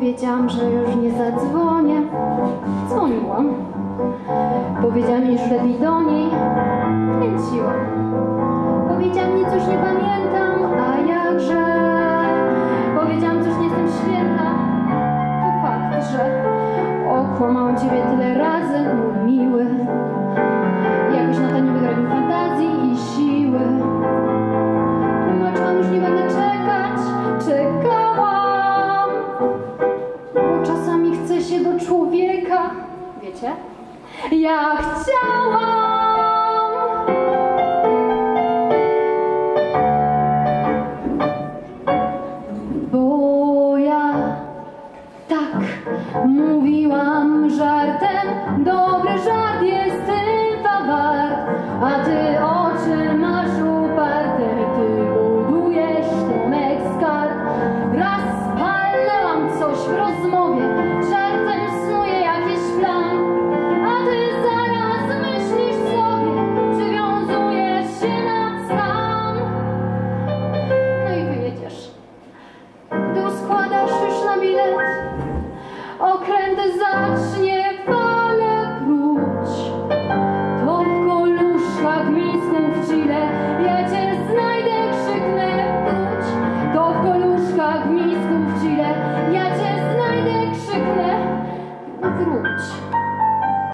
Powiedziałam, że już nie zadzwonię. Dzwoniłam. Powiedziałam jej, że lepiej do niej. Kręciłam. Powiedziałam, nic już nie pamiętam, a jakże. Powiedziałam, coś nie jestem święta. To fakt, że okłamałam ciebie tyle razy, mój miły. Wiecie? Ja chciałam. Bo ja tak mówiłam żartem, dobry żart jest tylko wart, a ty oczy masz uparte, ty budujesz domek z kart. Raz palnęłam coś w rozmowie, Okręt. Zacznie fale pluć To w koluszkach misną w Chile